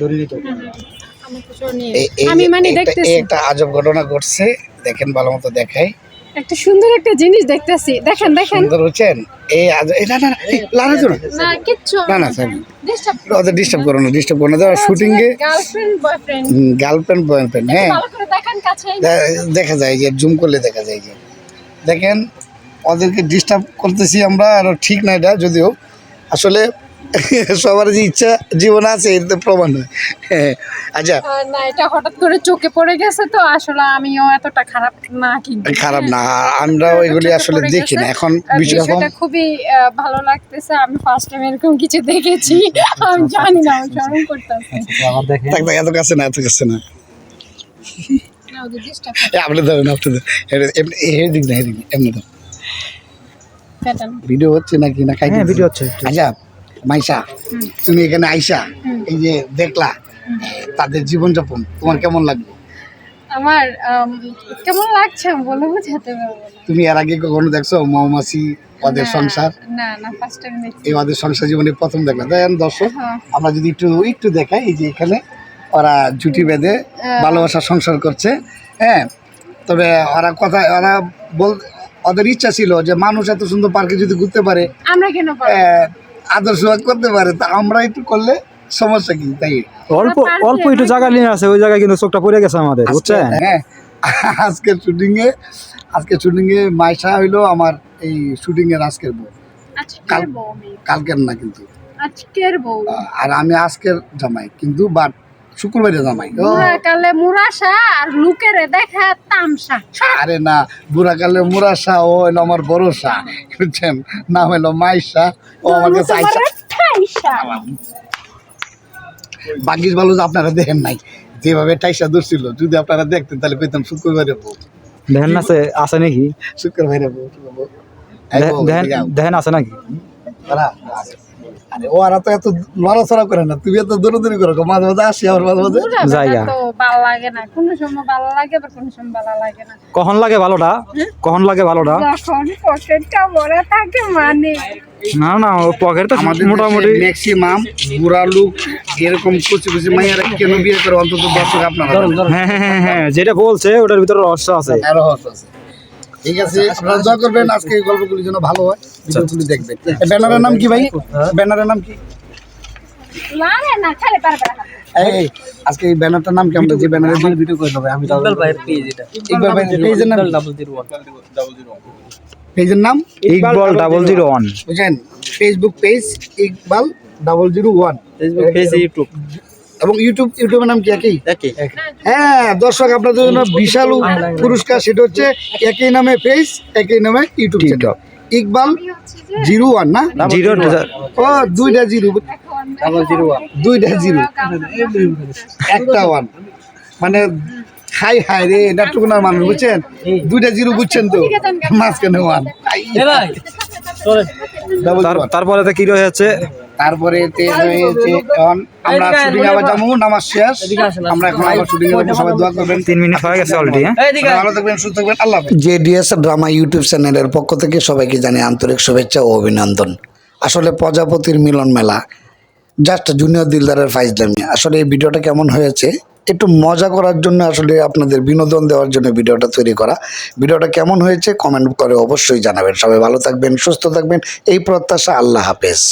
ধরে নিত আমি মানে দেখতেছি। একটা আজব ঘটনা ঘটছে দেখেন ভালো মতো দেখাই। একটা সুন্দর একটা জিনিস দেখতেছি। দেখেন দেখেন। সুন্দর হচ্ছেন এই না না না, লারা জোড়া না। কিচ্ছু না না স্যার ওদের ডিস্টার্ব করো না। ডিস্টার্ব করো না যারা শুটিং এ গার্লফ্রেন্ড বয়ফ্রেন্ড গার্লফ্রেন্ড বয়ফ্রেন্ড হ্যাঁ। দেখেন কাছে। দেখা যায় যে জুম করলে দেখা যায় যে। দেখেন ওদেরকে ডিস্টার্ব করতেছি আমরা আর ঠিক না এটা যদিও। আসলে সবার যে ইচ্ছা জীবন আছে এতে প্রমাণ হয়। আচ্ছা। না এটা হঠাৎ করে চোখে পড়ে গেছে তো আসলে আমিও এতটা খারাপ না কিন্তু। খারাপ না আমরা ওইগুলি আসলে দেখি না। এখন বিষয় বিষয়টা খুবই ভালো লাগতেছে। আমি ফার্স্ট টাইম এরকম কিছু দেখেছি। আমি জানি না আমি স্মরণ করতেছি। এত কাছে না এত কাছে না। আপনি ধরেন আপনি ধরেন। এটা দিক না এমনি। ভিডিও হচ্ছে নাকি না খাই হ্যাঁ ভিডিও হচ্ছে। আচ্ছা মাইশা তুমি এখানে আইসা এই যে দেখলা তাদের জীবনযাপন তোমার কেমন লাগল? আমার কেমন লাগছে বলে বোঝাতে পারব তুমি এর আগে কখনো দেখছ মৌমাছি ওদের সংসার? না না ফার্স্ট টাইম দেখছি। এই ওদের সংসার জীবনে প্রথম দেখলাম তাই আমি দর্শক হ্যাঁ। আমরা যদি একটু একটু দেখাই এই যে এখানে ওরা জুটি বেঁধে ভালোবাসা সংসার করছে হ্যাঁ? তবে ওরা কথা ওরা বল ওদের ইচ্ছা ছিল যে মানুষ এত সুন্দর পার্কে যদি ঘুরতে পারে আমরা কেন আদর্শ করতে পারে তা আমরা একটু করলে সমস্যা কি? তাই? অল্প অল্প একটু জায়গা নিয়ে আছে ওই জায়গায় কিন্তু চোখটা পড়ে গেছে আমাদের বুঝছেন? হ্যাঁ আজকের শুটিং এ আজকে শুটিং এ মাইশা হইল আমার এই শুটিং এর আজকের বউ। কালকের না কিন্তু। আজকের বউ। আর আমি আজকের জামাই কিন্তু বাট শুক্রবারে জামাই। ও, মুরা কালে মুরাশা আর লুকের দেখা তামসা। আরে না বুড়াকালে মুরাশা ও হইল আমার বড় শাহ বুঝছেন? নাম হইল মাইশা ও আমার কাছে আইসা বাকিস ভালো যে আপনারা দেখেন নাই যেভাবে টাইসা ধরছিল যদি আপনারা দেখতেন তাহলে কইতাম শুক্রবারে বউ। দেখেন না আছে আছে নাকি? শুক্রবারে বউ। দেখেন আছে নাকি? আরে ও আর তো এত লড়াচড়া করে না তুমি এত দৌড়দৌড়ি করো মাঝে মাঝে আসি আমার মাঝে মাঝে। জায়গা। তো ভালো লাগে না কোনো সময় ভালো লাগে আবার কোনো সময় ভালো লাগে না। কখন লাগে ভালোটা? কখন লাগে ভালোটা? যখন পকেটটা ভরা থাকে মানে। না না ও পকেট তো আমাদের মোটামুটি ম্যাক্সিমাম বুড়া লোক এরকম কুচি কুচি মাইয়ারা কেন বিয়ে করে? অন্তত দর্শক আপনারা হ্যাঁ হ্যাঁ হ্যাঁ, হ্যাঁ যেটা বলছে ওটার ভিতরে রহস্য আছে। আরও হস আছে। ঠিক আছে আপনারা দোয়া করবেন আজকে এই গল্পগুলি যেন ভালো হয় ভিডিওগুলি দেখবেন। ব্যানারের নাম কি ভাই? ব্যানারের নাম কি? এই আজকে এই ব্যানারটার নাম কি? আমরা যে ব্যানারের ভিডিও করে দেবো আমি ইকবাল ভাইয়ের পেজ এটা। ইকবাল ভাইয়ের পেজের নাম পেজের নাম? ইকবল ডাবল জিরো ওয়ান বুঝছেন Facebook page Iqbal double zero one Facebook page YouTube এবং ইউটিউব ইউটিউবের নাম কি একই? একই। হ্যাঁ দর্শক আপনাদের জন্য বিশাল পুরস্কার সেটা হচ্ছে একই নামে পেজ একই নামে YouTube channel Iqbal zero one না? জিরো ও দুইটা জিরো। ডাবল জিরো দুইটা জিরো। একটা ওয়ান। মানে হাই হাই রে নেটটুকুনার মানুষ বুঝছেন? দুইটা জিরো বুঝছেন তো। মাঝখানে ওয়ান। তারপরে তো কি রয়েছে তারপরে তে হয়েছে আমরা শুটিং আবার যাব নামাজ শেষ। আমরা এখন আবার শুটিং যাব সবাই দোয়া করবেন। তিন মিনিট হয়ে গেছে অলরেডি হ্যাঁ? ভালো থাকবেন সুস্থ থাকবেন আল্লাহ জেডিএস ড্রামা ইউটিউব চ্যানেলের পক্ষ থেকে সবাইকে জানাই আন্তরিক শুভেচ্ছা ও অভিনন্দন। আসলে প্রজাপতির মিলন মেলা জাস্ট জুনিয়র দিলদারের ফাইজলামি। আসলে এই ভিডিওটা কেমন হয়েছে একটু মজা করার জন্য আসলে আপনাদের বিনোদন দেওয়ার জন্য ভিডিওটা তৈরি করা। ভিডিওটা কেমন হয়েছে কমেন্ট করে অবশ্যই জানাবেন। সবাই ভালো থাকবেন সুস্থ থাকবেন। এই প্রত্যাশা আল্লাহ হাফেজ।